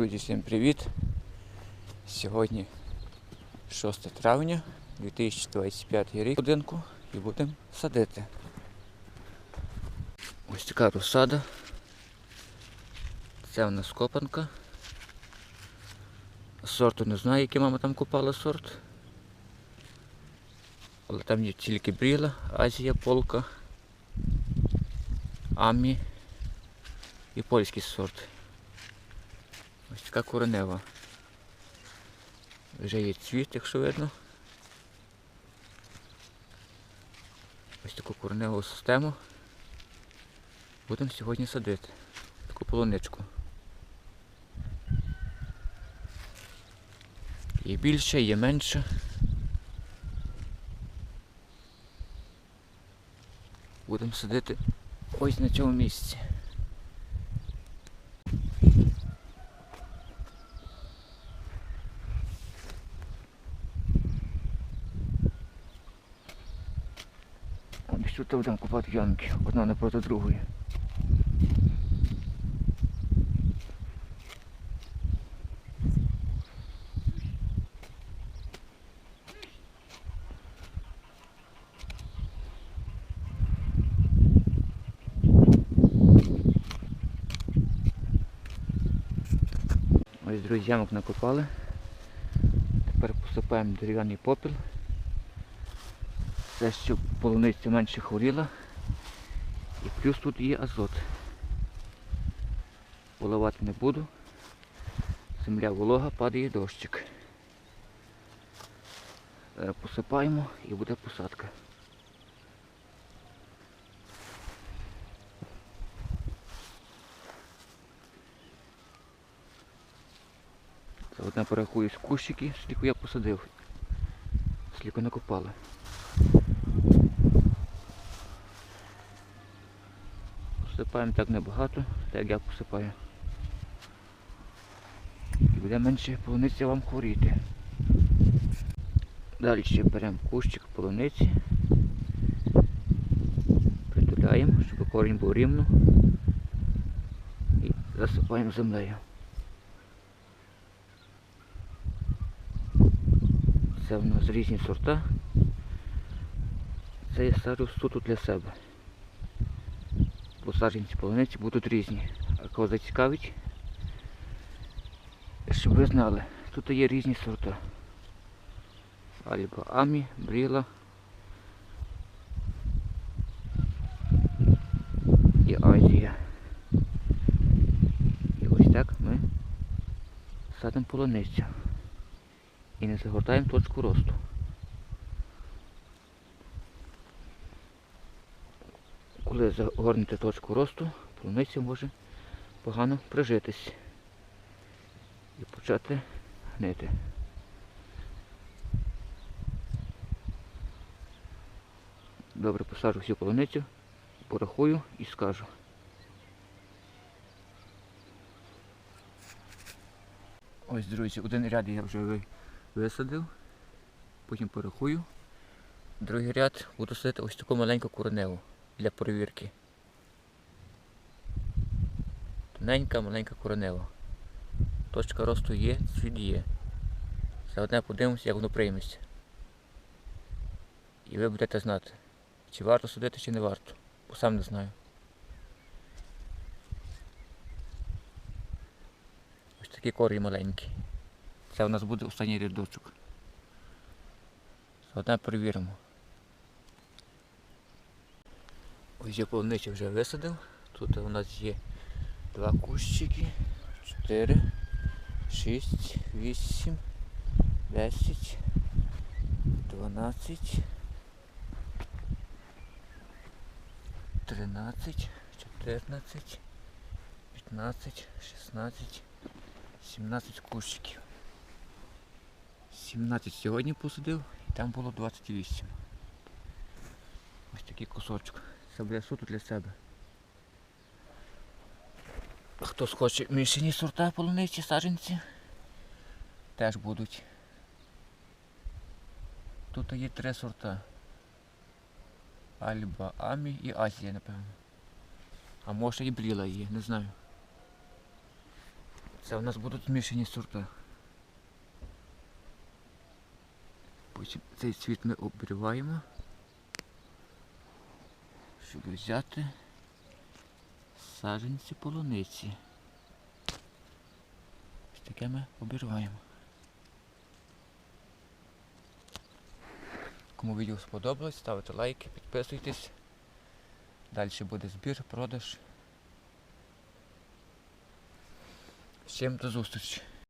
Друзі, всім привіт! Сьогодні 6 травня 2025 рік будинку і будемо садити. Ось така розсада. Це в нас копанка. Сорту не знаю, який мама там купала сорт. Але там є тільки бріла, Азія, полка, Амі і польський сорт. Ось така коренева. Вже є цвіт, якщо видно. Ось таку кореневу систему. Будемо сьогодні садити. Таку полуничку. Є більше, є менше. Будемо садити ось на цьому місці. Ось тут будемо купати ямки, одна напроти другої. Ось друзі, ямок накопали. Тепер посипаємо дерев'яний попіл. Це щоб полуниця менше хворіла. І плюс тут є азот. Поливати не буду. Земля волога, падає дощик. Посипаємо і буде посадка. Заодно порахую з кущики, скільки я посадив. Скільки накопали. Посипаємо так небагато, так як я посипаю. І буде менше полуниці вам хворіти. Далі ще беремо кущик полуниці. Притуляємо, щоб корінь був рівно. І засипаємо землею. Це в нас різні сорта. Це я саджу суто для себе бо саджанці полуниці будуть різні. А кого зацікавить, щоб ви знали, тут є різні сорта. Альба Амі, Бріла і Азія. І ось так ми садимо полуницю. І не загортаємо точку росту. Коли загорнете точку росту, полуниця може погано прижитись і почати гнити. Добре посаджу всю полуницю, порахую і скажу. Ось, друзі, один ряд я вже висадив, потім порахую. Другий ряд буду садити ось таку маленьку кореневу для перевірки. Тоненька, маленька коренева. Точка росту є, цвіт є. Заодне подивимося, як воно прийметься. І ви будете знати, чи варто садити, чи не варто. Бо сам не знаю. Ось такий корінь маленький. Це у нас буде останній рядочок. Заодне перевіримо. Ось я полуницю вже висадив. Тут у нас є два кущики, 4, 6, 8, 10, 12, 13, 14, 15, 16, 17 кущиків. 17 сьогодні посадив і там було 28. Ось такий кусочок. Це буде суто для себе. Хто схоче мішані сорта полуниці, саджанці, теж будуть. Тут є три сорта. Альба, Амі і Азія, напевно. А може і Бріла є, не знаю. Це у нас будуть змішані сорта. Потім цей цвіт ми обриваємо, щоб взяти саджанці полуниці. Ось таке ми обірваємо. Кому відео сподобалось, ставте лайки, підписуйтесь. Далі буде збір, продаж. Всім до зустрічі!